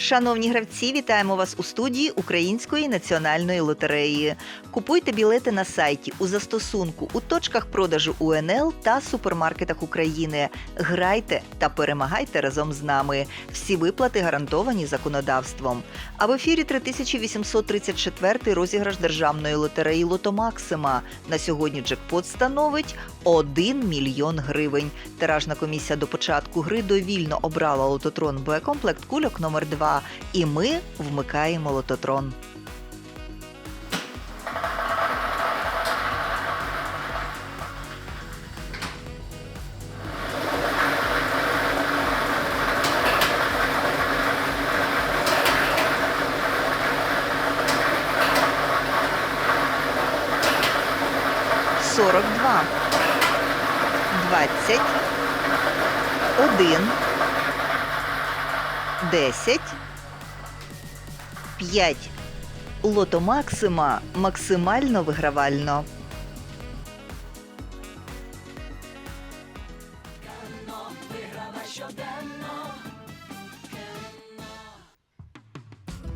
Шановні гравці, вітаємо вас у студії Української національної лотереї. Купуйте білети на сайті у застосунку у точках продажу УНЛ та супермаркетах України. Грайте та перемагайте разом з нами. Всі виплати гарантовані законодавством. А в ефірі 3834 розіграш державної лотереї Лото Максима. На сьогодні джекпот становить 1 мільйон гривень. Тиражна комісія до початку гри довільно обрала лототрон Б комплект кульок номер 2 і ми вмикаємо лототрон. Сорок два. Двадцять. Один. Десять. П'ять. Лото Максима максимально вигравально.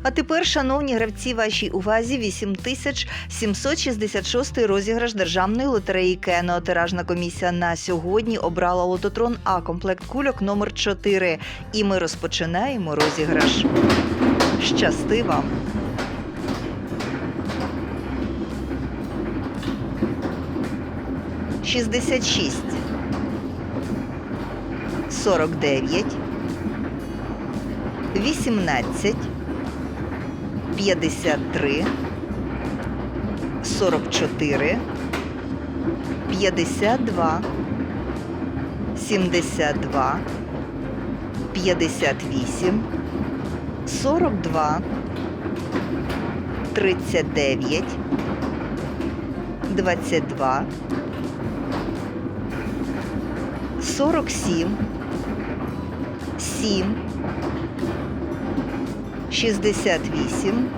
А тепер, шановні гравці, вашій увазі 8766 розіграш державної лотереї Кено. Тиражна комісія на сьогодні обрала лототрон А комплект кульок номер 4 І ми розпочинаємо розіграш. Щасти вам! Шістдесят шість. Сорок дев'ять. Вісімнадцять. П'ятдесят три. Сорок чотири. П'ятдесят два. Сімдесят два. П'ятдесят вісім. 42, 39, 22, 47, 7, 68,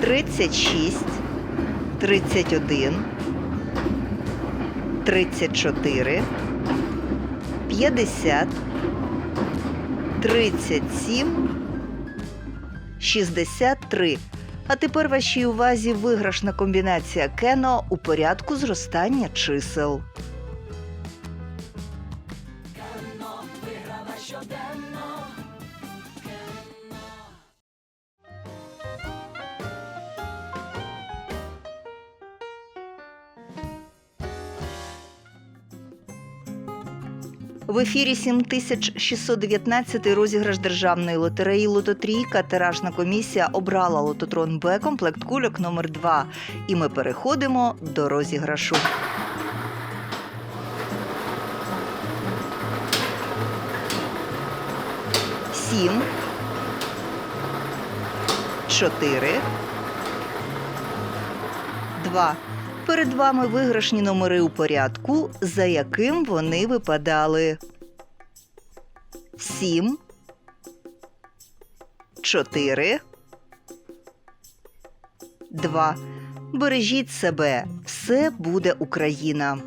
36, 31, 34, 50, 37, 63. А тепер вашій увазі виграшна комбінація Кено у порядку зростання чисел. В ефірі 7619 розіграш державної лотереї Лототрійка. Тиражна комісія обрала лототрон Б комплект кульок номер 2 І ми переходимо до розіграшу. Сім. Чотири. Два. Перед вами виграшні номери у порядку, за яким вони випадали. Сім. Чотири. Два. Бережіть себе. Все буде Україна.